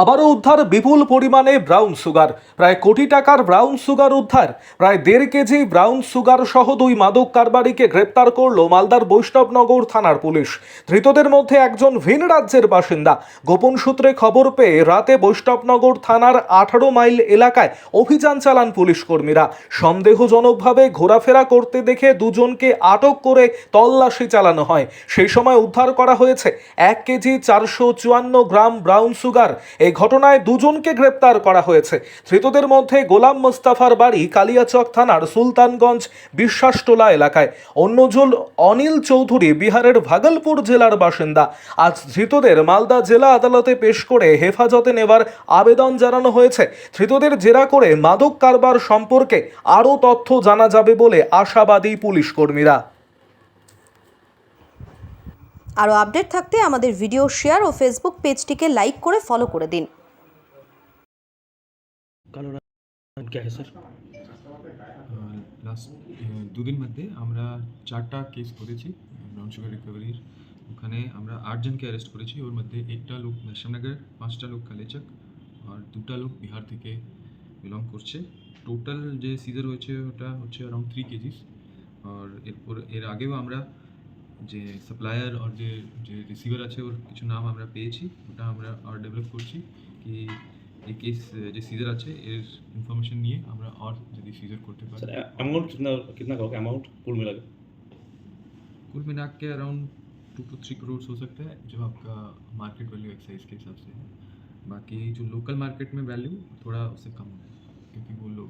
আবারও উদ্ধার বিপুল পরিমাণে ব্রাউন সুগার। প্রায় কোটি টাকার ব্রাউন সুগার উদ্ধার। প্রায় দেড় কেজি ব্রাউন সুগার সহ দুই মাদক কারবারিকে গ্রেপ্তার করল মালদার বৈষ্ণবনগর থানার পুলিশ। ধৃতদের মধ্যে একজন ভিন রাজ্যের বাসিন্দা। গোপন সূত্রে খবর পেয়ে রাতে বৈষ্ণবনগর থানার আঠারো মাইল এলাকায় অভিযান চালান পুলিশ কর্মীরা। সন্দেহজনকভাবে ঘোরাফেরা করতে দেখে দুজনকে আটক করে তল্লাশি চালানো হয়। সেই সময় উদ্ধার করা হয়েছে এক কেজি চারশো চুয়ান্ন গ্রাম ব্রাউন সুগার এই ঘটনায় দুজনকে গ্রেপ্তার করা হয়েছে। ধৃতদের মধ্যে গোলাম মোস্তাফার বাড়ি কালিয়াচক থানার সুলতানগঞ্জ বিশ্বাসটোলা এলাকায়। অন্যজন অনিল চৌধুরী বিহারের ভাগলপুর জেলার বাসিন্দা। আজ ধৃতদের মালদা জেলা আদালতে পেশ করে হেফাজতে নেবার আবেদন জানানো হয়েছে। ধৃতদের জেরা করে মাদক কারবার সম্পর্কে আরও তথ্য জানা যাবে বলে আশাবাদী পুলিশ কর্মীরা আরও আপডেট থাকতে আমাদের ভিডিও শেয়ার ও ফেসবুক পেজটিকে লাইক করে ফলো করে দিন কালো রাত क्या है सर লাস্ট দুদিন মধ্যে আমরা চারটা কেস করেছি ব্রাউন সুগার রিকভারির ওখানে আমরা আটজনকে অ্যারেস্ট করেছি ওর মধ্যে একটা লোক শ্যামনগর পাঁচটা লোক কালেচক আর দুটা লোক বিহার থেকে বিলং করছে টোটাল যে সিজার হয়েছে ওটা হচ্ছে অ্যারাউন্ড থ্রি কেজিস আর এরপর এর আগেও আমরা যে সাপ্লায়ার আর যে যে রিসিভার আছে ওর কিছু নাম আমরা পেয়েছি ওটা আমরা আর ডেভেলপ করছি কি এই কেস যে সিজার আছে এর ইনফরমেশন নিয়ে আমরা আর যদি সিজার করতে পারি सर अमाउंट कितना कितना कहोगे अमाउंट कुल मिला के कुल मिला के around two two three crore हो सकता है जो आपका मार्केट वैल्यू एक्साइज के हिसाब से है बाकी जो लोकल मार्केट में वैल्यू थोड़ा उससे कम है क्योंकि वो लोग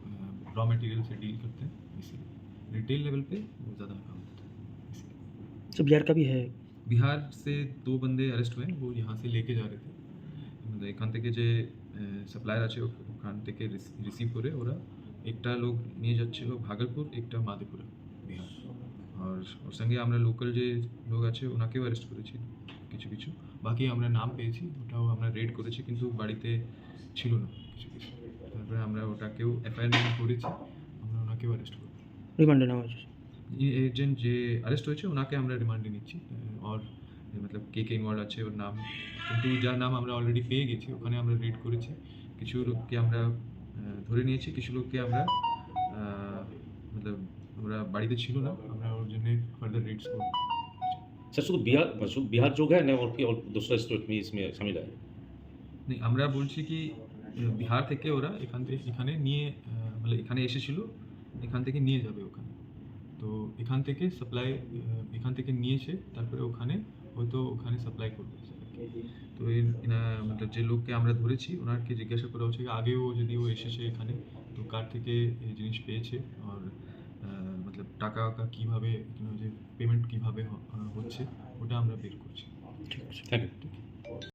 रॉ मटेरियल से डील करते हैं इसीलिए रिटेल लेवल पे वो ज़्यादा सर बिहार का भी है বিহার সে দো বন্দে অ্যারেস্ট হয়ে वो यहाँ से लेके जा रहे थे মানে এখান থেকে যে সাপ্লায়ার আছে ও- ওখান থেকে রিসিভ করে ওরা একটা লোক নিয়ে যাচ্ছিল ভাগলপুর একটা মাদেপুরা বিহার আর ওর সঙ্গে আমরা লোকাল যে লোক আছে ওনাকেও অ্যারেস্ট করেছি কিছু কিছু বাকি আমরা নাম পেয়েছি ওটাও আমরা রেড করেছি কিন্তু বাড়িতে ছিল না কিছু কিছু তারপরে আমরা ওটাকেও এফআইআর করেছি আমরা ওনাকেও অ্যারেস্ট করি रिमांड नाम है এজেন্ট যে অ্যারেস্ট হয়েছে ওনাকে আমরা রিমান্ডে নিচ্ছি। ওর মতলব কে কে ইনভলভ আছে ওর নাম। কিন্তু যার নাম আমরা অলরেডি পেয়ে গেছি ওখানে আমরা রিড করেছি। কিছু লোককে আমরা ধরে নিয়েছি কিছু লোককে আমরা মতলব ওরা বাড়িতে ছিল না আমরা ওর জন্য ফার্দার রিডস করব। স্যার শুধু বিহার শুধু বিহার যোগ হ্যাঁ না ওর কি ওর দোসরা স্টেট মে ইসমে শামিল হয়? নেই আমরা বলছি কি বিহার থেকে ওরা এখান থেকে এখানে নিয়ে মানে এখানে এসেছিল এখান থেকে নিয়ে যাবে ওখানে। তো এখান থেকে সাপ্লাই এখান থেকে নিয়ে এসে তারপরে ওখানে হয়তো ওখানে সাপ্লাই করবে তো এর যে লোককে আমরা ধরেছি ওনারকে জিজ্ঞাসা করা হচ্ছে, আগেও যদি ও এসেছে এখানে, তো কার থেকে এই জিনিস পেয়েছে? আর মতলব টাকা কীভাবে যে পেমেন্ট কীভাবে হচ্ছে, ওটা আমরা বের করছি। ঠিক থ্যাংক ইউ